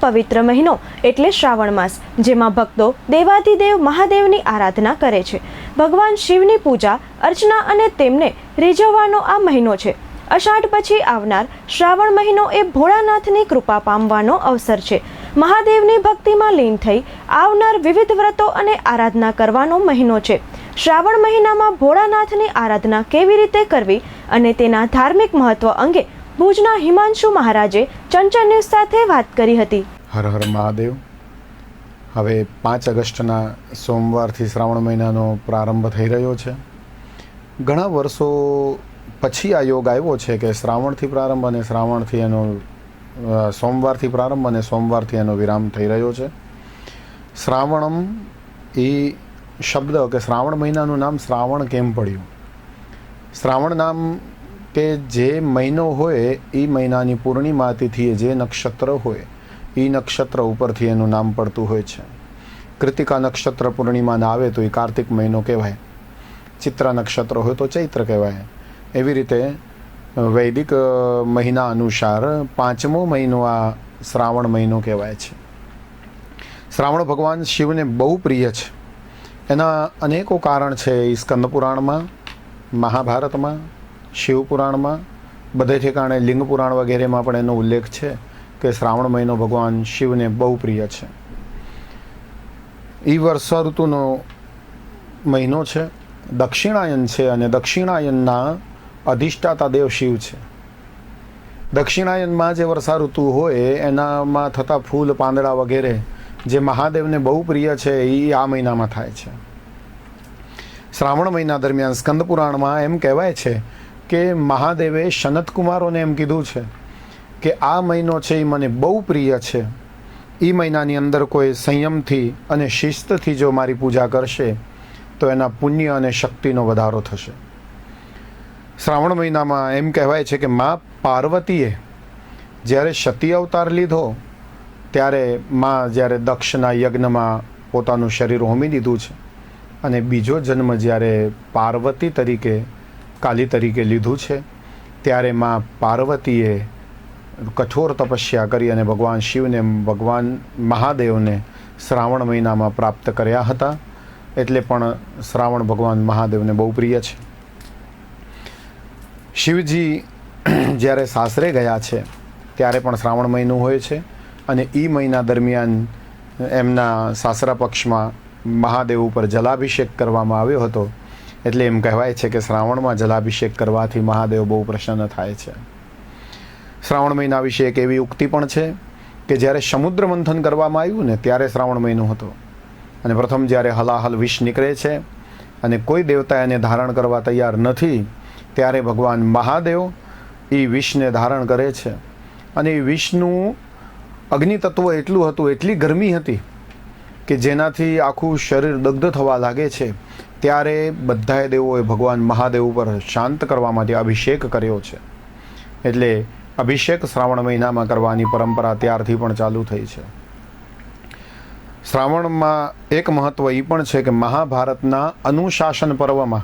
પવિત્ર મહિનો એટલે શ્રાવણ માસ, જેમાં ભક્તો દેવાધિદેવ મહાદેવની આરાધના કરે છે. ભગવાન શિવની પૂજા, અર્ચના અને તેમને રીઝવવાનો આ મહિનો છે. અષાઢ પછી આવનાર શ્રાવણ મહિનો એ ભોળાનાથની કૃપા પામવાનો અવસર છે. મહાદેવની ભક્તિમાં લીન થઈ આવનાર વિવિધ વ્રતો અને આરાધના કરવાનો મહિનો છે. શ્રાવણ મહિનામાં ભોળાનાથની આરાધના કેવી રીતે કરવી અને તેના ધાર્મિક મહત્વ અંગે ભુજના હિમાંશુ મહારાજે ચંચળ ન્યૂઝ સાથે વાત કરી હતી. હર હર મહાદેવ. હવે પાંચ ઓગસ્ટના સોમવારથી શ્રાવણ મહિનાનો પ્રારંભ થઈ રહ્યો છે. ઘણા વર્ષો પછી આ યોગ આવ્યો છે કે શ્રાવણથી પ્રારંભ અને શ્રાવણથી એનો સોમવારથી પ્રારંભ અને સોમવારથી એનો વિરામ થઈ રહ્યો છે. શ્રાવણમ એ શબ્દ કે શ્રાવણ મહિનાનું નામ શ્રાવણ કેમ પડ્યું? શ્રાવણ નામ કે જે મહિનો હોય, એ મહિનાની પૂર્ણિમા તિથિએ જે નક્ષત્ર હોય, એ નક્ષત્ર ઉપરથી એનું નામ પડતું હોય છે. કૃતિકા નક્ષત્ર પૂર્ણિમાના આવે તો એ કાર્તિક મહિનો કહેવાય. ચિત્રા નક્ષત્ર હોય તો ચૈત્ર કહેવાય. એવી રીતે વૈદિક મહિના અનુસાર પાંચમો મહિનો આ શ્રાવણ મહિનો કહેવાય છે. શ્રાવણ ભગવાન શિવને બહુ પ્રિય છે. એના અનેકો કારણ છે સ્કંદ પુરાણમાં મહાભારતમાં શિવ પુરાણમાં બધે ઠેકાણે લિંગ પુરાણ વગેરેમાં પણ એનો ઉલ્લેખ છે કે શ્રાવણ મહિનો ભગવાન શિવને બહુ પ્રિય છે. એ વર્ષા ઋતુનો મહિનો છે. દક્ષિણાયન છે અને દક્ષિણાયનના અધિષ્ઠાતા દેવ શિવ છે. દક્ષિણાયનમાં જે વર્ષા ઋતુ હોય એનામાં થતા ફૂલ, પાંદડા વગેરે જે મહાદેવને બહુ પ્રિય છે એ આ મહિનામાં થાય છે. શ્રાવણ મહિના દરમિયાન સ્કંદ પુરાણમાં એમ કહેવાય છે કે મહાદેવે સનત કુમારોને એમ કીધું છે કે આ મહિનો છે એ મને બહુ પ્રિય છે. એ મહિનાની અંદર કોઈ સંયમથી અને શિસ્તથી જો મારી પૂજા કરશે, તો એના પુણ્ય અને શક્તિનો વધારો થશે. શ્રાવણ મહિનામાં એમ કહેવાય છે કે મા પાર્વતીએ જ્યારે સતી અવતાર લીધો, ત્યારે માં જ્યારે દક્ષના યજ્ઞમાં પોતાનું શરીર હોમી દીધું છે અને બીજો જન્મ જ્યારે પાર્વતી તરીકે કાલી તરીકે લીધું છે. ત્યારે માં પાર્વતીએ કઠોર તપસ્યા કરી અને ભગવાન શિવને ભગવાન મહાદેવને શ્રાવણ મહિનામાં પ્રાપ્ત કર્યા હતા. એટલે પણ શ્રાવણ ભગવાન મહાદેવને બહુ પ્રિય છે. શિવજી જ્યારે સાસરે ગયા છે, ત્યારે પણ શ્રાવણ મહિનો હોય છે અને એ મહિના દરમિયાન એમના સાસરા પક્ષમાં મહાદેવ ઉપર જલાભિષેક કરવામાં આવ્યો હતો. એટલે એમ કહેવાય છે કે શ્રાવણમાં જલાભિષેક કરવાથી મહાદેવ બહુ પ્રસન્ન થાય છે. શ્રાવણ મહિના વિશે એક એવી ઉક્તિ પણ છે કે જ્યારે સમુદ્ર મંથન કરવામાં આવ્યું ને ત્યારે શ્રાવણ મહિનો હતો. અને પ્રથમ જ્યારે હલાહલ વિષ નીકળે છે અને કોઈ દેવતા એને ધારણ કરવા તૈયાર નથી, ત્યારે ભગવાન મહાદેવ એ વિષને ધારણ કરે છે. અને એ વિષનું અગ્નિ તત્વ એટલું હતું, એટલી ગરમી હતી કે જેનાથી આખું શરીર દગ્ધ થવા લાગે છે, ત્યારે બધાએ દેવોએ ભગવાન મહાદેવ ઉપર શાંત કરવા માટે અભિષેક કર્યો છે. એટલે અભિષેક શ્રાવણ મહિનામાં કરવાની પરંપરા ત્યારથી પણ ચાલુ થઈ છે. શ્રાવણમાં એક મહત્વ એ પણ છે કે મહાભારતના અનુશાસન પર્વમાં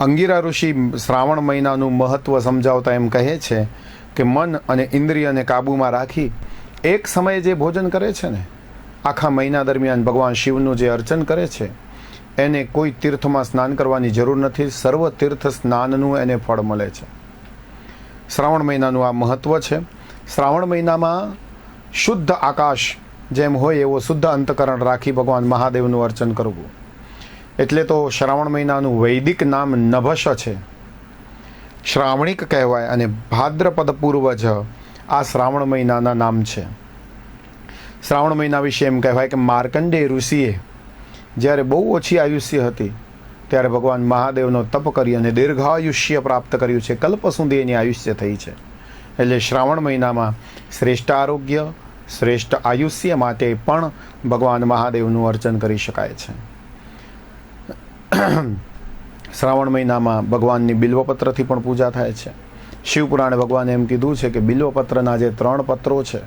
અંગીરા ઋષિ શ્રાવણ મહિનાનું મહત્વ સમજાવતા એમ કહે છે કે મન અને ઇન્દ્રિયને કાબૂમાં રાખી એક સમયે જે ભોજન કરે છે ને આખા મહિના દરમિયાન ભગવાન શિવનું જે અર્ચન કરે છે, એને કોઈ તીર્થમાં સ્નાન કરવાની જરૂર નથી, સર્વ તીર્થ સ્નાનનું એને ફળ મળે છે. શ્રાવણ મહિનાનું આ મહત્વ છે. શ્રાવણ મહિનામાં શુદ્ધ આકાશ જેમ હોય એવો શુદ્ધ અંતકરણ રાખી ભગવાન મહાદેવનું અર્ચન કરવું. એટલે તો શ્રાવણ મહિનાનું વૈદિક નામ નભશ છે. શ્રાવણિક કહેવાય અને ભાદ્રપદ પૂર્વજ આ શ્રાવણ મહિનાના નામ છે. શ્રાવણ મહિના વિશે એમ કહેવાય કે માર્કંડે ઋષિએ જ્યારે બહુ ઓછી આયુષ્ય હતી, ત્યારે ભગવાન મહાદેવનો તપ કરી અને દીર્ઘાયુષ્ય પ્રાપ્ત કર્યું છે. કલ્પ સુધી એની આયુષ્ય થઈ છે. એટલે શ્રાવણ મહિનામાં શ્રેષ્ઠ આરોગ્ય, શ્રેષ્ઠ આયુષ્ય માટે પણ ભગવાન મહાદેવનું અર્ચન કરી શકાય છે. શ્રાવણ મહિનામાં ભગવાનની બિલ્વપત્રથી પણ પૂજા થાય છે. શિવપુરાણે ભગવાને એમ કીધું છે કે બિલ્વપત્રના જે ત્રણ પત્રો છે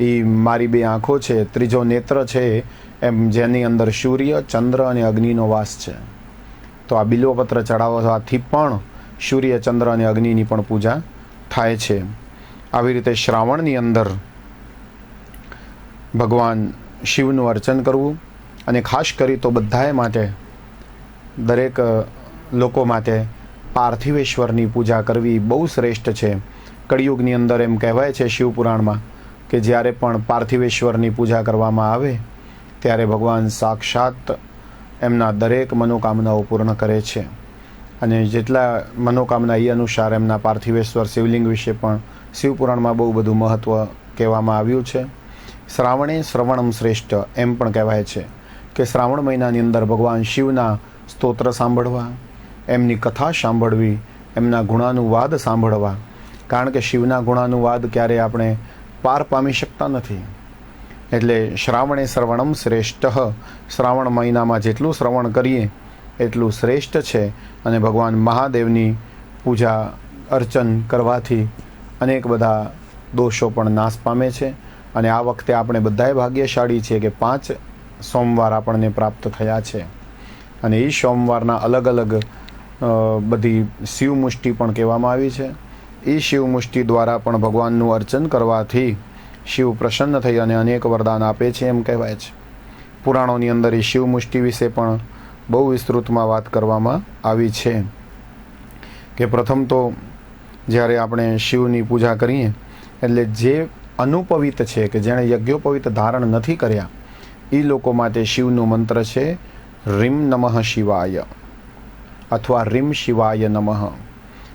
એ મારી બે આંખો છે, ત્રીજો નેત્ર છે, એમ જેની અંદર સૂર્ય, ચંદ્ર અને અગ્નિનો વાસ છે. તો આ બિલોપત્ર ચડાવવાથી પણ સૂર્ય, ચંદ્ર અને અગ્નિની પણ પૂજા થાય છે. આવી રીતે શ્રાવણની અંદર ભગવાન શિવનું અર્ચન કરવું અને ખાસ કરી તો બધાએ માટે, દરેક લોકો માટે પાર્થિવેશ્વરની પૂજા કરવી બહુ શ્રેષ્ઠ છે. કળિયુગની અંદર એમ કહેવાય છે શિવપુરાણમાં કે જ્યારે પણ પાર્થિવેશ્વરની પૂજા કરવામાં આવે, ત્યારે ભગવાન સાક્ષાત એમના દરેક મનોકામનાઓ પૂર્ણ કરે છે. અને જેટલા મનોકામના એ અનુસાર એમના પાર્થિવેશ્વર શિવલિંગ વિશે પણ શિવપુરાણમાં બહુ બધું મહત્ત્વ કહેવામાં આવ્યું છે. શ્રાવણે શ્રવણમ શ્રેષ્ઠ એમ પણ કહેવાય છે કે શ્રાવણ મહિનાની અંદર ભગવાન શિવના સ્તોત્ર સાંભળવા, એમની કથા સાંભળવી, એમના ગુણાનુવાદ સાંભળવા. કારણ કે શિવના ગુણાનુવાદ ક્યારે આપણે પાર પામી શકતા નથી. એટલે શ્રાવણે શ્રવણમ શ્રેષ્ઠ. શ્રાવણ મહિનામાં જેટલું શ્રવણ કરીએ, એટલું શ્રેષ્ઠ છે. અને ભગવાન મહાદેવની પૂજા, અર્ચન કરવાથી અનેક બધા દોષો પણ નાશ પામે છે. અને આ વખતે આપણે બધાએ ભાગ્યશાળી છીએ કે પાંચ સોમવાર આપણને પ્રાપ્ત થયા છે. અને એ સોમવારના અલગ અલગ બધી શિવમુષ્ટિ પણ કહેવામાં આવી છે. એ શિવ મુષ્ટિ દ્વારા પણ ભગવાનનું અર્ચન કરવાથી શિવ પ્રસન્ન થઈ અને અનેક વરદાન આપે છે એમ કહેવાય છે. પુરાણોની અંદર એ શિવ મુષ્ટિ વિશે પણ બહુ વિસ્તૃતમાં વાત કરવામાં આવી છે. કે પ્રથમ તો જ્યારે આપણે શિવની પૂજા કરીએ, એટલે જે અનુપવિત છે કે જેણે યજ્ઞોપવિત ધારણ નથી કર્યા, એ લોકો માટે શિવનું મંત્ર છે, રીમ નમઃ શિવાય અથવા રીમ શિવાય નમઃ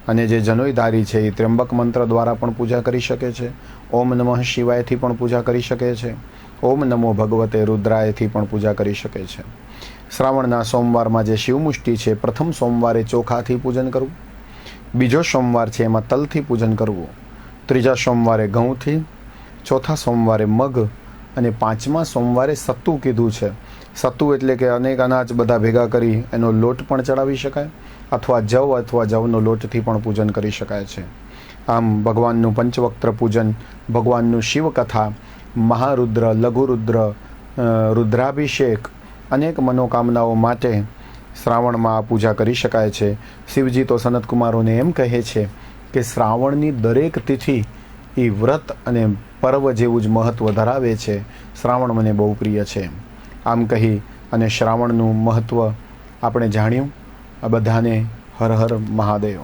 અને જે જનોઈધારી છે એ ત્ર્યંબક મંત્ર દ્વારા પણ પૂજા કરી શકે છે. ઓમ નમઃ શિવાયથી પણ પૂજા કરી શકે છે. ઓમ નમો ભગવતે રુદ્રાયથી પણ પૂજા કરી શકે છે. શ્રાવણના સોમવારમાં જે શિવમુષ્ટિ છે, પ્રથમ સોમવારે ચોખાથી પૂજન કરવું. બીજો સોમવાર છે, એમાં તલથી પૂજન કરવું. ત્રીજા સોમવારે ઘઉંથી. ચોથા સોમવારે મગ. અને પાંચમા સોમવારે સત્તુ કીધું છે. સત્તુ એટલે કે અનેક અનાજ બધા ભેગા કરી એનો લોટ પણ ચડાવી શકાય. અથવા જવ અથવા જવનો લોટથી પણ પૂજન કરી શકાય છે. આમ ભગવાનનું પંચવક્ત્ર પૂજન, ભગવાનનું શિવકથા, મહારુદ્ર, લઘુરુદ્ર રુદ્રાભિષેક, અનેક મનોકામનાઓ માટે શ્રાવણમાં આ પૂજા કરી શકાય છે. શિવજી તો સનતકુમારોને એમ કહે છે કે શ્રાવણની દરેક તિથિ એ વ્રત અને પર્વ જેવું જ મહત્ત્વ ધરાવે છે. શ્રાવણ મને બહુ પ્રિય છે. આમ કહી અને શ્રાવણનું મહત્ત્વ આપણે જાણ્યું? આ બધાને હર હર મહાદેવ.